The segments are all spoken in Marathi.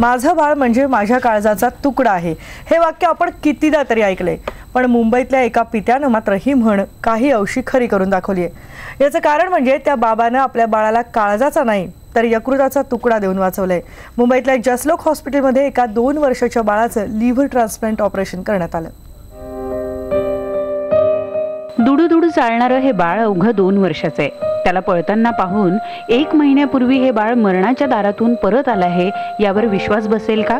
माझं बाळ म्हणजे माझ्या काळजाचा तुकडा आहे. हे वाक्य आपण कितीदा तरी ऐकलंय. पण मुंबईतल्या एका पित्यानं मात्र ही म्हण काही अंशी खरी करून दाखवली आहे याचं कारण म्हणजे त्या बाबानं आपल्या बाळाला काळजाचा नाही तर यकृताचा तुकडा देऊन वाचवलाय. मुंबईतल्या जसलोक हॉस्पिटलमध्ये एका दोन वर्षाच्या बाळाचं लिव्हर ट्रान्सप्लांट ऑपरेशन करण्यात आलं. दुडू चालणारं हे बाळ अवघं दोन वर्षाचं आहे. त्याला पळताना पाहून एक महिन्यापूर्वी हे बाळ मरणाच्या दारातून परत आलं आहे यावर विश्वास बसेल का?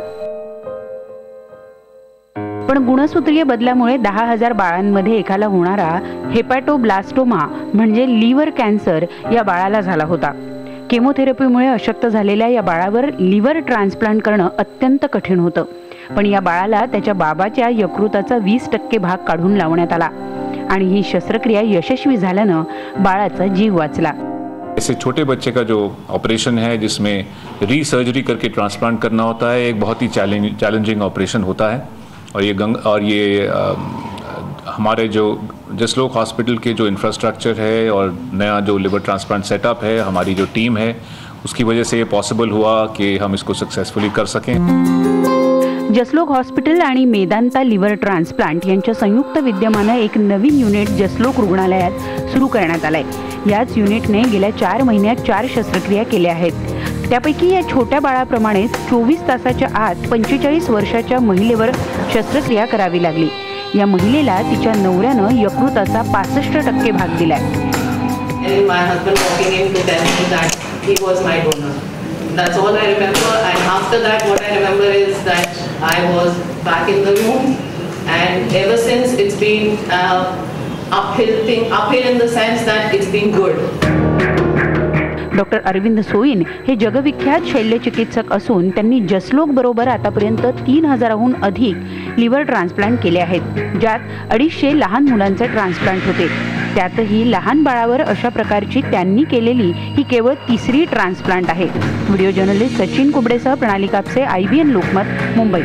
पण गुणसूत्रीय बदलामुळे दहा हजार बाळांमध्ये एकाला होणारा हेपॅटोब्लास्टोमा म्हणजे लिव्हर कॅन्सर या बाळाला झाला होता. केमोथेरपीमुळे अशक्त झालेल्या या बाळावर लिव्हर ट्रान्सप्लांट करणं अत्यंत कठीण होतं. पण या बाळाला त्याच्या बाबाच्या यकृताचा वीस टक्के भाग काढून लावण्यात आला. आणि ही शस्त्रक्रिया यशस्वी झाल्यानं बाळाचा जीव वाचला. ऐसे छोटे बच्चे का जो ऑपरेशन है जिसमें री सर्जरी करके ट्रांसप्लांट करना होता है एक बहुत ही चैलेंजिंग ऑपरेशन होता है। और ये गंग और ये आ, हमारे जो जसलोक हॉस्पिटल के जो इंफ्रास्ट्रक्चर है और नया जो लिवर ट्रांसप्लांट सेटअप है हमारी जो टीम है उसकी वजह से ये पॉसिबल हुआ कि हम इसको सक्सेसफुली कर सकें। जसलोक हॉस्पिटल आणि मेदांता लिव्हर ट्रान्सप्लांट यांच्या संयुक्त विद्यमानं एक नवीन युनिट जसलोक रुग्णालयात सुरू करण्यात आलंय. याच युनिटने गेल्या चार महिन्यात चार शस्त्रक्रिया केल्या आहेत. त्यापैकी या छोट्या बाळाप्रमाणेच चोवीस तासाच्या आत पंचेचाळीस वर्षाच्या महिलेवर शस्त्रक्रिया करावी लागली. या महिलेला तिच्या नवऱ्यानं यकृताचा पासष्ट टक्के भाग दिलाय. That's all I remember. And after that, what I remember is that I was back in the room. And ever since, it's been uh, uphill thing, uphill in the sense that it's been good. Doctor Arvind Soin हे जगविख्यात शल्यचिकित्सक असून त्यांनी जसलोक बरोबर आतापर्यंत तीन हजाराहून अधिक लिव्हर ट्रान्सप्लांट केले आहेत ज्यात अडीचशे लहान मुलांचे ट्रान्सप्लांट होते त्यातही लहान बाळावर अशा प्रकारची त्यांनी केलेली ही केवळ तिसरी ट्रान्सप्लांट आहे. Video journalist Sachin कुबडेसह Pranali Kapse I B N Lokmat Mumbai.